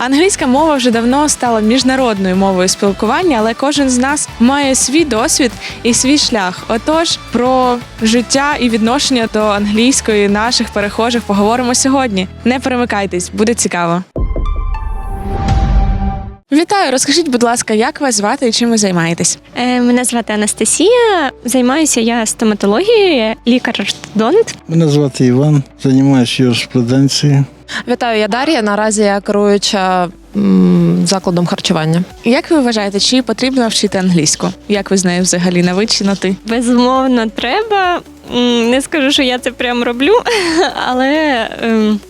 Англійська мова вже давно стала міжнародною мовою спілкування, але кожен з нас має свій досвід і свій шлях. Отож, про життя і відношення до англійської наших перехожих поговоримо сьогодні. Не перемикайтесь, буде цікаво. Вітаю, розкажіть, будь ласка, як вас звати і чим ви займаєтесь? Е, Мене звати Анастасія. Займаюся я стоматологією, лікар-ортодонт. Мене звати Іван, займаюся юриспруденцією. Вітаю, я Дар'я. Наразі я керуюча м, закладом харчування. Як ви вважаєте, чи потрібно вчити англійську? Як ви з нею взагалі на ви чи на ти? Безумовно, треба. М, Не скажу, що я це прям роблю, але ем,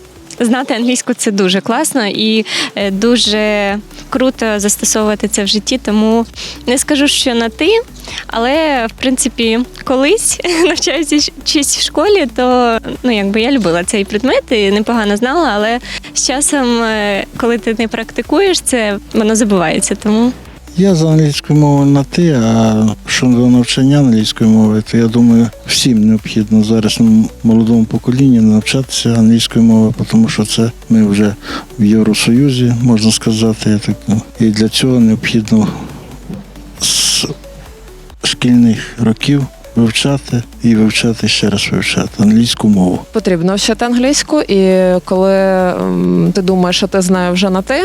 знати англійську це дуже класно і е, дуже круто застосовувати це в житті. Тому не скажу, що на ти. Але в принципі, колись навчаючись в школі, то ну якби я любила цей предмет і непогано знала, але з часом, е, коли ти не практикуєш це, воно забувається. Тому Я за англійською мовою на ти, а щодо навчання англійської мови, то я думаю, всім необхідно зараз молодому поколінню навчатися англійської мови, тому що це ми вже в Євросоюзі, можна сказати. І для цього необхідно з шкільних років вивчати і вивчати ще раз вивчати англійську мову. Потрібно вчити англійську, і коли м, ти думаєш, що ти знаєш вже на ти,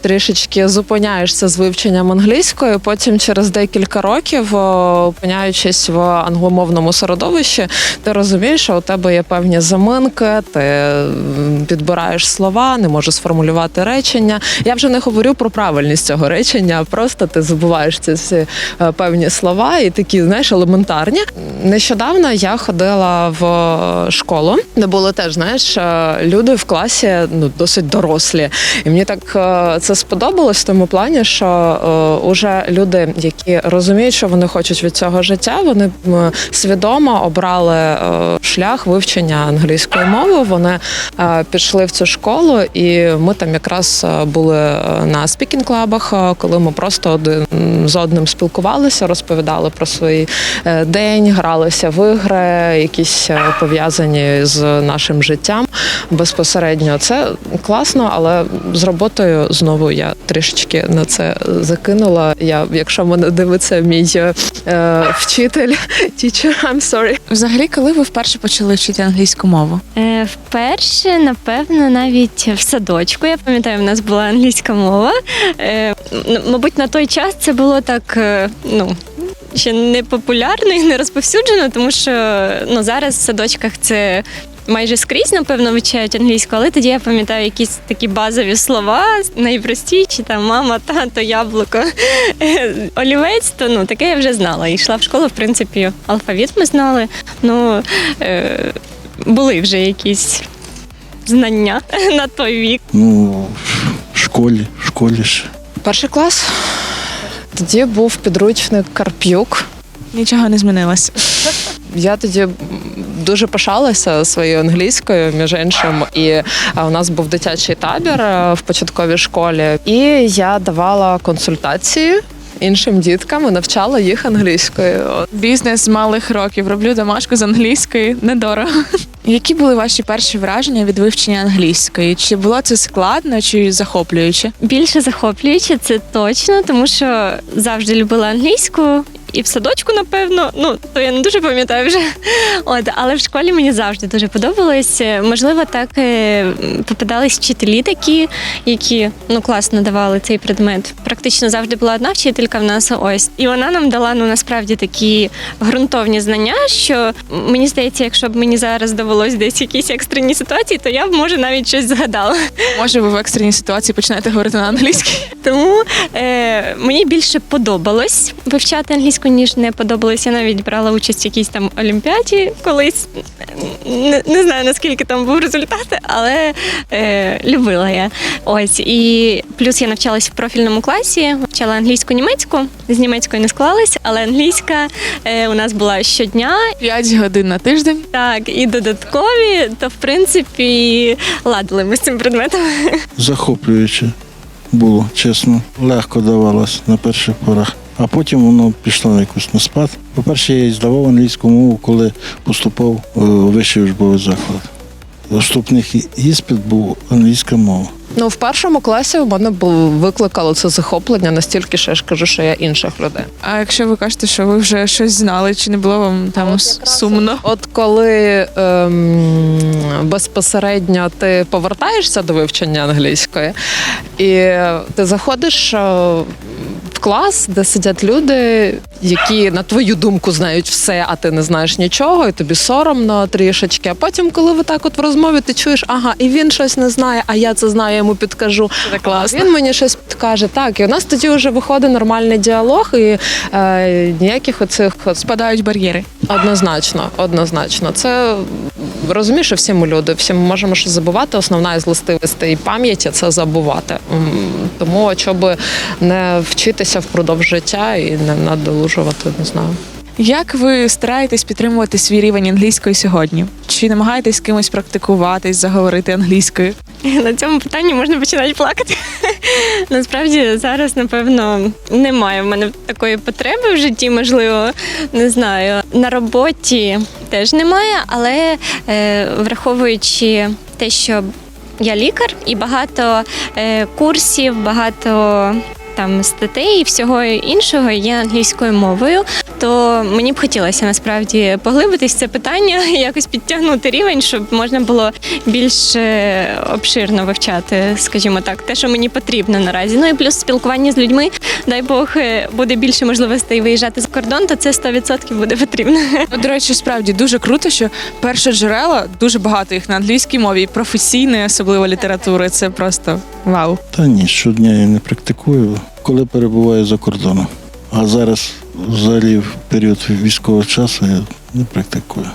трішечки зупиняєшся з вивченням англійської. Потім через декілька років, опиняючись в англомовному середовищі, ти розумієш, що у тебе є певні заминки, ти м, підбираєш слова, не можеш сформулювати речення. Я вже не говорю про правильність цього речення, просто ти забуваєш ці всі е, певні слова і такі, знаєш, елементарні. Нещодавно я ходила в школу, де були теж, знаєш, е, люди в класі ну досить дорослі. І мені так е, це сподобалось в тому плані, що е, уже люди, які розуміють, що вони хочуть від цього життя, вони свідомо обрали е, шлях вивчення англійської мови. Вони е, пішли в цю школу, і ми там якраз е, були е, на спікінг-клабах, е, коли ми просто один з одним спілкувалися, розповідали про свій е, день, гралися в ігри, якісь е, пов'язані з нашим життям безпосередньо. Це класно, але з роботою знову я трішечки на це закинула. Я, якщо мене дивиться мій е, вчитель, teacher, I'm sorry. Взагалі, коли ви вперше почали вчити англійську мову? Е, Вперше, напевно, навіть в садочку. Я пам'ятаю, в нас була англійська мова. Е, Мабуть, на той час це було так, е, ну. Ще не популярно і не розповсюджено, тому що ну зараз в садочках це майже скрізь, напевно, вивчають англійську, але тоді я пам'ятаю якісь такі базові слова, найпростіші, там мама, тато, яблуко, олівець, то ну таке я вже знала. І йшла в школу, в принципі, алфавіт ми знали. Ну е, були вже якісь знання на той вік. Ну, в школі, в школі ще. Перший клас. Тоді був підручник Карп'юк. Нічого не змінилось. Я тоді дуже пишалася своєю англійською, між іншим, і е, у нас був дитячий табір е, в початковій школі, і я давала консультації. Іншим діткам і навчала їх англійською. Бізнес з малих років роблю домашку з англійської недорого. Які були ваші перші враження від вивчення англійської? Чи було це складно, чи захоплююче? Більше захоплююче, це точно, тому що завжди любила англійську. І в садочку, напевно, ну то я не дуже пам'ятаю вже. От, але в школі мені завжди дуже подобалось. Можливо, так е, попадались вчителі такі, які ну класно давали цей предмет. Практично завжди була одна вчителька в нас ось, і вона нам дала ну насправді такі ґрунтовні знання, що мені здається, якщо б мені зараз довелось десь якісь екстрені ситуації, то я б може навіть щось згадала. Може, ви в екстреній ситуації починаєте говорити на англійській? Тому е, мені більше подобалось вивчати англійську, ніж не подобалось. Я навіть брала участь в якійсь там олімпіаді колись. Не, не знаю наскільки там був результат, але е, любила я. Ось і плюс я навчалась в профільному класі, вчала англійську німецьку. З німецькою не склалась, але англійська е, у нас була щодня. 5 годин на тиждень. Так, і додаткові, то в принципі ладили ми з цим предметом. захоплююче було, чесно. Легко давалось на перших порах. А потім воно пішло на якусь на спад. По-перше, я здавав англійську мову, коли поступав е, у вищий учбовий заклад. Вступний іспит був англійська мова. Ну, в першому класі в мене викликало це захоплення настільки, що я ж кажу, що я інших людей. А якщо ви кажете, що ви вже щось знали, чи не було вам там от сумно? От коли ем, безпосередньо ти повертаєшся до вивчення англійської, і ти заходиш е, клас, де сидять люди, які на твою думку знають все, а ти не знаєш нічого, і тобі соромно трішечки. А потім, коли ви так от в розмові, ти чуєш, ага, і він щось не знає, а я це знаю, я йому підкажу. Це класно. Він мені щось підкаже. Так, і у нас тоді вже виходить нормальний діалог, і е, ніяких оцих Спадають бар'єри. Однозначно, однозначно. Це розумієш, що всі ми люди, всі ми можемо щось забувати. Основна із властивостей пам'яті це забувати. Тому щоб не вчитися впродовж життя і не надолужувати, не знаю. Як ви стараєтесь підтримувати свій рівень англійської сьогодні? Чи намагаєтесь з кимось практикуватись, заговорити англійською? На цьому питанні можна починати плакати. Насправді зараз, напевно, немає в мене такої потреби в житті, можливо, не знаю. На роботі теж немає, але е, враховуючи те, що я лікар і багато е, курсів, багато там статей і всього іншого є англійською мовою, то мені б хотілося насправді поглибитись це питання, якось підтягнути рівень, щоб можна було більш е, обширно вивчати, скажімо так, те, що мені потрібно наразі. Ну і плюс спілкування з людьми, дай Бог, е, буде більше можливостей виїжджати за кордон, то це 100% буде потрібно. Ну, до речі, справді дуже круто, що перше джерела дуже багато їх на англійській мові, і професійної, особливо літератури. Це просто вау. Та ні, щодня я не практикую, коли перебуваю за кордоном. А зараз, взагалі, в період військового часу я не практикую.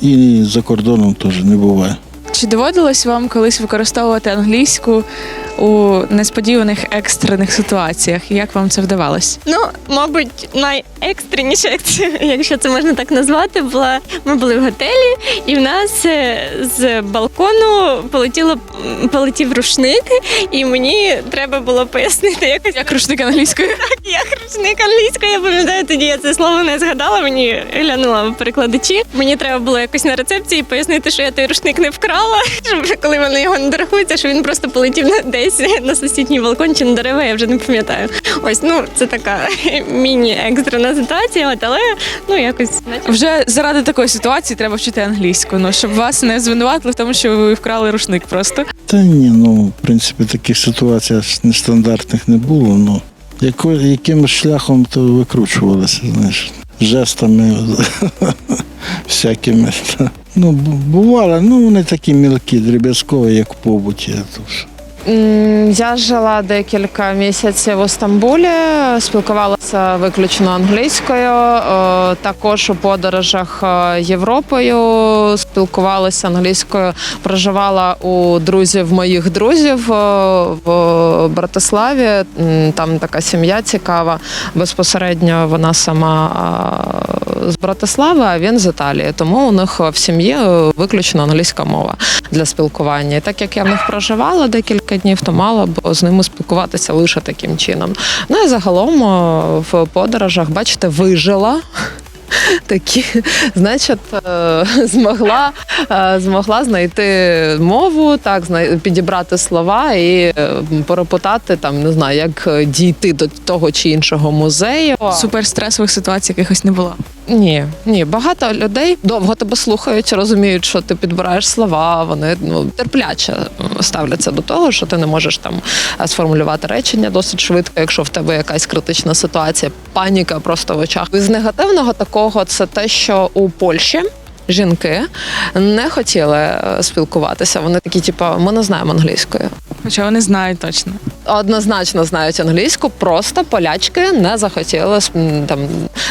І за кордоном теж не буває. Чи доводилось вам колись використовувати англійську у несподіваних екстрених ситуаціях? Як вам це вдавалось? Ну, мабуть, найекстреніша, якщо це можна так назвати, була ми були в готелі, і в нас е, з балкону полетіло полетів рушник, і мені треба було пояснити якось. Як рушник англійською? Як рушник англійською, я пам'ятаю, тоді я це слово не згадала. Мені глянула в перекладачі. Мені треба було якось на рецепції пояснити, що я той рушник не вкрала. Щоб коли вони його не дорахуються, що він просто полетів на десь на сусідній балкон чи на дерева, я вже не пам'ятаю. Ось ну це така міні-екстрена ситуація, от, але ну якось Вже заради такої ситуації треба вчити англійську, ну щоб вас не звинуватили в тому, що ви вкрали рушник просто. Та ні, ну, в принципі, таких ситуацій нестандартних не було. Ну, яко, якимось шляхом то викручувалося, знаєш, жестами всякими. Ну, бу- бувало, ну вони такі мілкі, дріб'язкові, як в побуті. Я жила декілька місяців у Стамбулі, спілкувалася виключно англійською. е, Також у подорожах е, Європою спілкувалася англійською. Проживала у друзів моїх друзів е, в Братиславі. Там така сім'я цікава. Безпосередньо вона сама з Братислави, а він з Італії. Тому у них в сім'ї виключно англійська мова для спілкування. Так як я в них проживала декілька днів, то мала б з ними спілкуватися лише таким чином. Ну і загалом в подорожах, бачите, вижила. Такі, значить, е, змогла, е, змогла знайти мову, так підібрати слова і е, перепитати там, не знаю, як дійти до того чи іншого музею. Суперстресових ситуацій якихось не було. Ні, ні, багато людей довго тебе слухають, розуміють, що ти підбираєш слова. Вони ну терпляче ставляться до того, що ти не можеш там е, сформулювати речення досить швидко, якщо в тебе якась критична ситуація, паніка просто в очах. З негативного такого це те, що у Польщі. Жінки не хотіли е, спілкуватися. Вони такі, типу, ми не знаємо англійської. Хоча вони знають точно. Однозначно знають англійську, просто полячки не захотіли там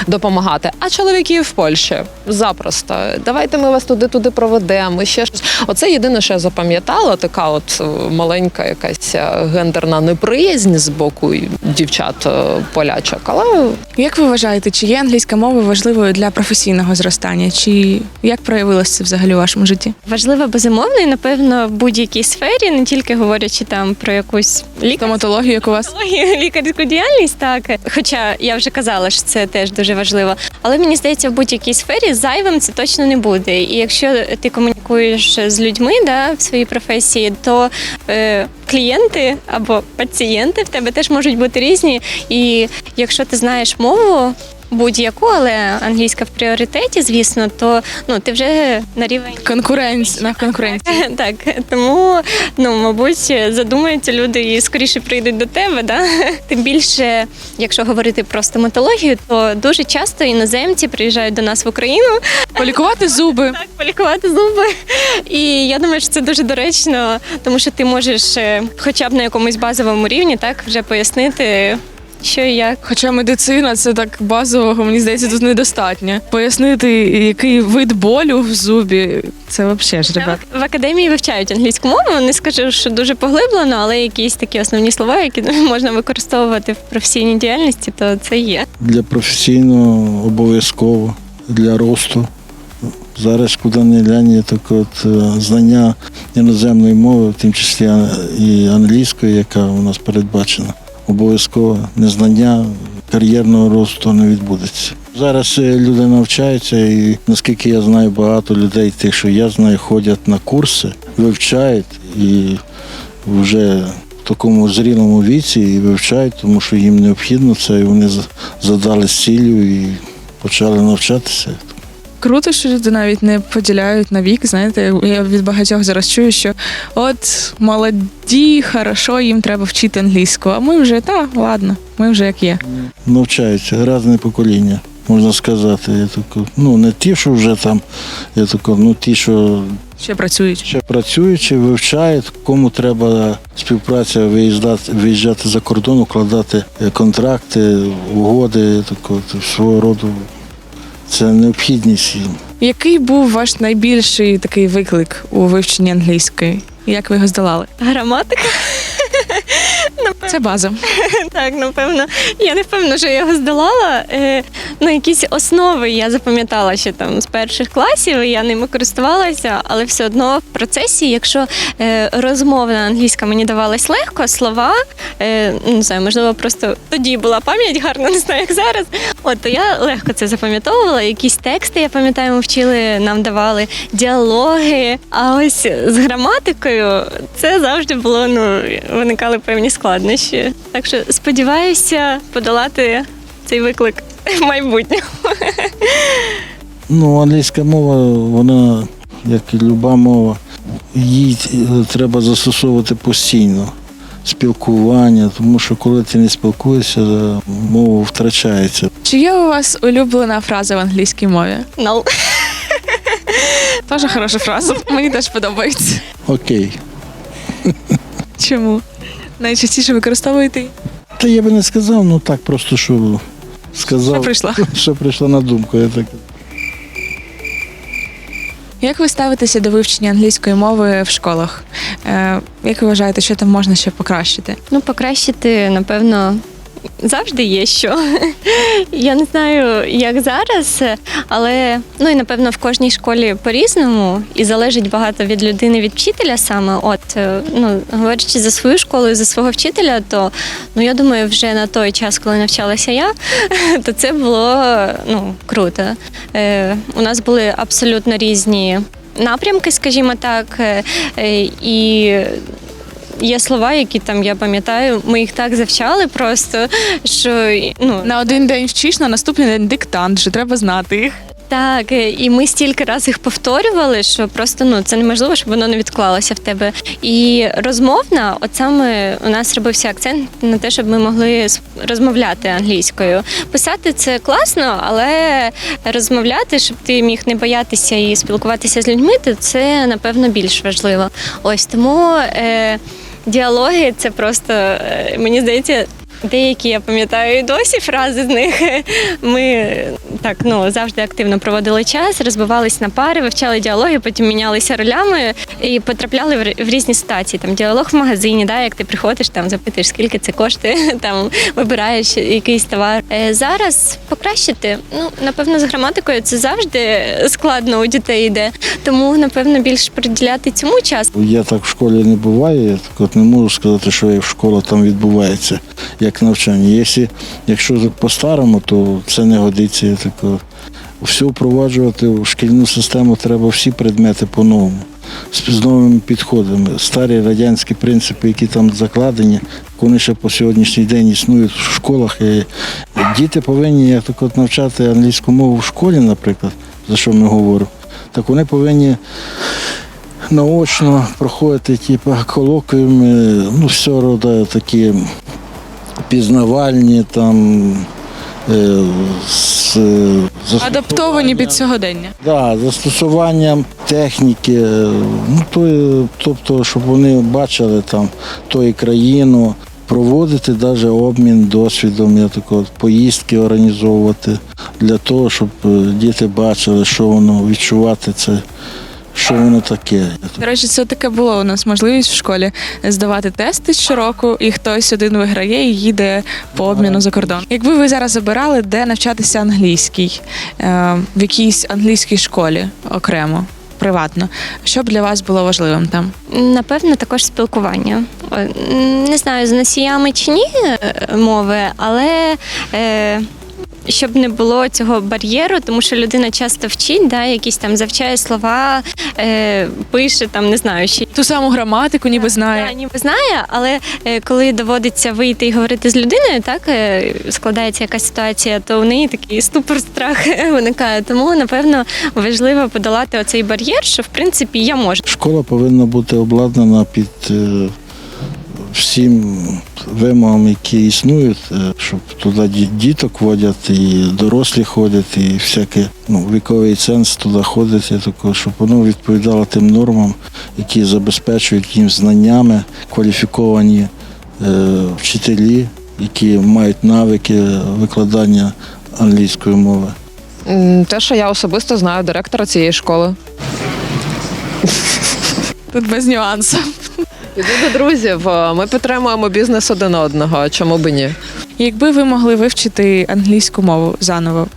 допомагати. А чоловіки в Польщі запросто. Давайте ми вас туди туди проведемо. і Ще щось. Оце єдине, що я запам'ятала, така от е, маленька якась е, гендерна неприязнь з боку дівчат е, полячок. Але Як ви вважаєте, чи є англійська мова важливою для професійного зростання? Чи як проявилося це взагалі у вашому житті? важливо безумовно, і напевно в будь-якій сфері, не тільки говорячи там про якусь лікарську Стоматологію, як у вас? Лікарську діяльність, так. Хоча я вже казала, що це теж дуже важливо. Але мені здається, в будь-якій сфері зайвим це точно не буде. І якщо ти комунікуєш з людьми да, в своїй професії, то е, клієнти або пацієнти в тебе теж можуть бути різні. І якщо ти знаєш мову. Будь-яку, але англійська в пріоритеті, звісно, то ну ти вже на рівень Конкуренція на конкуренції. так, тому ну мабуть задумаються люди і скоріше прийдуть до тебе. Да? Тим більше, якщо говорити про стоматологію, то дуже часто іноземці приїжджають до нас в Україну Полікувати зуби. так полікувати зуби. І я думаю, що це дуже доречно, тому що ти можеш, е, хоча б на якомусь базовому рівні, так вже пояснити, що і як. Хоча медицина це так базового, мені здається, тут недостатньо. Пояснити, який вид болю в зубі, це взагалі ж, ребят. В академії вивчають англійську мову. Не скажу, що дуже поглиблено, але якісь такі основні слова, які можна використовувати в професійній діяльності, то це є. Для професійного обов'язково, для росту. Зараз куди не глянь, так от е, знання іноземної мови, в тим числі і англійської, яка у нас передбачена. Обов'язково незнання кар'єрного росту не відбудеться. Зараз е, люди навчаються, і наскільки я знаю, багато людей, тих, що я знаю, ходять на курси, вивчають і вже в такому зрілому віці і вивчають, тому що їм необхідно це, і вони за- задали цілю і почали навчатися. Круто, що люди навіть не поділяють на вік. Знаєте, я від багатьох зараз чую, що от молоді, хорошо, їм треба вчити англійську. А ми вже та ладно, ми вже як є. Навчаються різне покоління, можна сказати. Я тако, ну не ті, що вже там, я тако, ну ті, що Ще працюють. ще працюючи, вивчають, кому треба співпраця виїздати, виїжджати за кордон, укладати е, контракти, угоди, тако, свого роду. Це необхідність їм. Який був ваш найбільший такий виклик у вивченні англійської? Як ви його здолали? Граматика. Це база. Так, напевно. Я не впевнена, що я його здолала. Е, ну, якісь основи я запам'ятала ще там з перших класів, і я ними користувалася, але все одно в процесі, якщо е, розмовна англійська мені давалась легко, слова, е, ну, не знаю, можливо, просто тоді була пам'ять гарна, не знаю, як зараз. От то я легко це запам'ятовувала. Якісь тексти, я пам'ятаю, ми вчили, нам давали діалоги. А ось з граматикою це завжди було, ну, виникали певні складнощі. Так що сподіваюся подолати цей виклик в майбутньому. Ну, англійська мова, вона, як і люба мова, її треба застосовувати постійно. Спілкування, тому що коли ти не спілкуєшся, мова втрачається. Чи є у вас улюблена фраза в англійській мові? No. Теж хороша фраза. Мені теж подобається. Окей. Чому? Найчастіше використовуєте? Та я би не сказав, ну так просто що сказав. Що прийшла? Що прийшла на думку. Я так. Як ви ставитеся до вивчення англійської мови в школах? Е, як ви вважаєте, що там можна ще покращити? Ну, покращити, напевно, завжди є що. Я не знаю, як зараз, але ну і напевно в кожній школі по-різному, і залежить багато від людини, від вчителя саме. От е, ну говорячи за свою школу і за свого вчителя, то ну я думаю, вже на той час, коли навчалася я, то це було ну круто. Е, у нас були абсолютно різні напрямки, скажімо так, е, і Є слова, які там я пам'ятаю, ми їх так завчали просто, що ну На один день вчиш, на наступний день диктант, що треба знати їх. Так, і ми стільки разів їх повторювали, що просто ну це неможливо, щоб воно не відклалося в тебе. І розмовна, от саме у нас робився акцент на те, щоб ми могли розмовляти англійською. Писати це класно, але розмовляти, щоб ти міг не боятися і спілкуватися з людьми, то це напевно більш важливо. Ось тому. Е, Діалоги це просто е, мені здається, деякі я пам'ятаю і досі фрази з них. Ми так ну завжди активно проводили час, розбивались на пари, вивчали діалоги, потім мінялися ролями і потрапляли в, різні ситуації. Там діалог в магазині, да, як ти приходиш, там запитуєш, скільки це коштує, там вибираєш якийсь товар. Е, зараз покращити, ну напевно, з граматикою це завжди складно у дітей йде. Тому напевно більш приділяти цьому час. Я так в школі не буваю, я так от не можу сказати, що як школа там відбувається, як навчання. Якщо, якщо по-старому, то це не годиться. Я. Все впроваджувати в шкільну систему треба всі предмети по-новому, з новими підходами. Старі радянські принципи, які там закладені, вони ще по сьогоднішній день існують в школах. І діти повинні як так от навчати англійську мову в школі, наприклад, за що ми говоримо, так вони повинні наочно проходити типу, колоквіуми, ну, все рода такі пізнавальні, там, е, з, Адаптовані під сьогодення. Да, застосуванням техніки, е, ну, то, тобто, щоб вони бачили там тої країну, проводити навіть обмін досвідом, я так от, поїздки організовувати для того, щоб е, діти бачили, що воно відчувати це, що воно таке. До речі, це таке було у нас можливість в школі здавати тести щороку, і хтось один виграє і їде по обміну за кордон. Якби ви зараз обирали, де навчатися англійській, е, в якійсь англійській школі окремо, приватно, що б для вас було важливим там? Напевно, також спілкування. Не знаю, з носіями чи ні е, мови, але е, щоб не було цього бар'єру, тому що людина часто вчить, да, якісь там завчає слова, е, пише там, не знаю, ще Ту саму граматику, ніби знає. Да, ніби знає, але е, коли доводиться вийти і говорити з людиною, так е, складається якась ситуація, то в неї такий ступор страх виникає. Тому напевно важливо подолати оцей бар'єр, що в принципі я можу. Школа повинна бути обладнана під е, всім вимогам, які існують, е, щоб туди діток водять, і дорослі ходять, і всякий ну, віковий ценз туди ходить, і таке, щоб воно відповідало тим нормам, які забезпечують їм знаннями кваліфіковані е, вчителі, які мають навики викладання англійської мови. Те, що я особисто знаю директора цієї школи. Тут без нюансів. Піду до друзів. Ми підтримуємо бізнес один одного. Чому би ні? Якби ви могли вивчити англійську мову заново,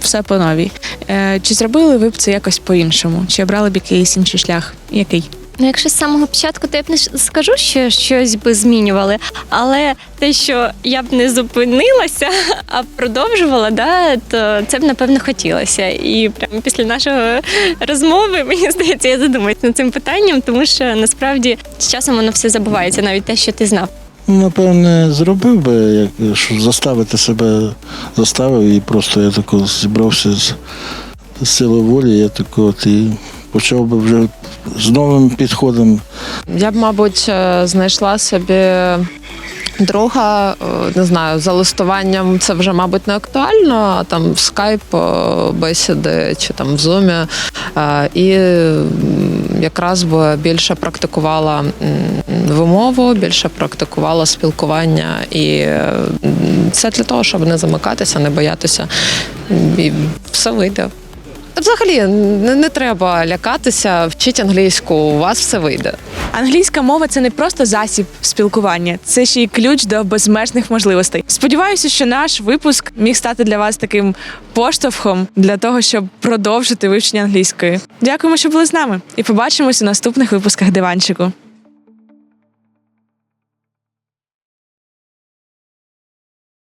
все по новій, е, чи зробили ви б це якось по-іншому? Чи обрали б якийсь інший шлях? Який? Ну, якщо з самого початку, то я б не скажу, що щось би змінювали. Але те, що я б не зупинилася, а продовжувала, да, то це б напевно хотілося. І прямо після нашої розмови, мені здається, я задумаюсь над цим питанням, тому що насправді з часом воно все забувається, навіть те, що ти знав. Напевне, зробив би, як що заставити себе заставив і просто я тако зібрався з, сили волі, я тако от і почав би вже з новим підходом. Я б, мабуть, е, знайшла собі друга, е, не знаю, за листуванням це вже, мабуть, не актуально, а там в скайп е, бесіди чи там в зумі. І якраз би більше практикувала вимову, більше практикувала спілкування. І це для того, щоб не замикатися, не боятися. І все вийде. Взагалі не, не треба лякатися, вчіть англійську, у вас все вийде. Англійська мова це не просто засіб спілкування, це ще й ключ до безмежних можливостей. Сподіваюся, що наш випуск міг стати для вас таким поштовхом для того, щоб продовжити вивчення англійської. Дякуємо, що були з нами, і побачимось у наступних випусках диванчику.